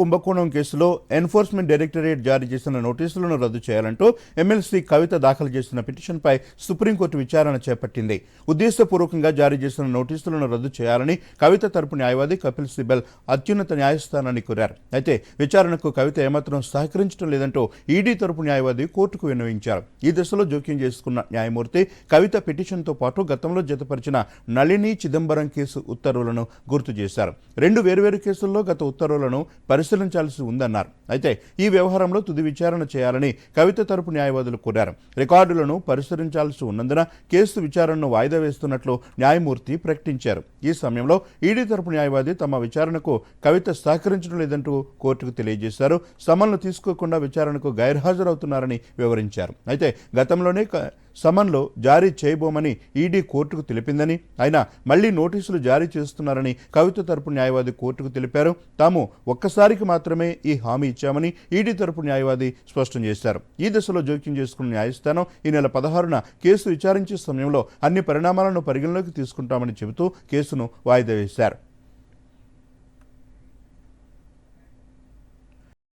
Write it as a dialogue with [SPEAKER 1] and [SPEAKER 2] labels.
[SPEAKER 1] కుంభకోణం కేసులో enforcement directorate జారీ చేసిన నోటీసులను రద్దు చేయాలంటూ ఎమ్మెల్సీ కవిత దాఖలు చేసిన పిటిషన్పై సుప్రీంకోర్టు విచారణ చేపట్టింది. ఉద్దేశపూర్వకంగా జారీ చేసిన నోటీసులను రద్దు చేయాలని కవిత తరపు న్యాయవాది కపిల్ సిబల్ అత్యున్నత న్యాయస్థానాన్ని కోరారు. అయితే విచారణకు కవిత ఏమాత్రం సహకరించడం లేదంటూ ఈడీ తరపు న్యాయవాది కోర్టుకు విన్నవించారు. ఈ దశలో జోక్యం చేసుకున్న న్యాయమూర్తి కవిత పిటిషన్తో పాటు గతంలో జతపరిచిన నళిని చిదంబరం కేసు ఉత్తర్వులను గుర్తు చేశారు. రెండు వేర్వేరు కేసుల్లో గత ఉత్తర్వులను పరిశీలించాల్సి ఉందన్నారు. అయితే ఈ వ్యవహారంలో తుది విచారణ చేయాలని కవిత తరపు న్యాయవాదులు కోరారు. రికార్డులను పరిశీలించాల్సి ఉన్నందున కేసు విచారణను వాయిదా వేస్తున్నట్లు న్యాయమూర్తి ప్రకటించారు. ఈ సమయంలో ఈడీ తరపు న్యాయవాది తమ విచారణకు కవిత సహకరించడం లేదంటూ కోర్టుకు తెలియజేశారు. సమన్లు తీసుకోకుండా విచారణకు గైర్హాజరవుతున్నారని వివరించారు. అయితే గతంలోనే సమన్లు జారీ చేయబోమని ఈడీ కోర్టుకు తెలిపిందని అయినా మళ్ళీ నోటీసులు జారీ చేస్తున్నారని కవిత తరపు న్యాయవాది కోర్టుకు తెలిపారు. తాము ఒక్కసారికి మాత్రమే ఈ హామీ ఇచ్చామని ఈడీ తరపు న్యాయవాది స్పష్టం చేశారు. ఈ దశలో జోక్యం చేసుకున్న న్యాయస్థానం ఈ నెల పదహారున కేసు విచారించే సమయంలో అన్ని పరిణామాలను పరిగణలోకి తీసుకుంటామని చెబుతూ కేసును వాయిదా వేశారు.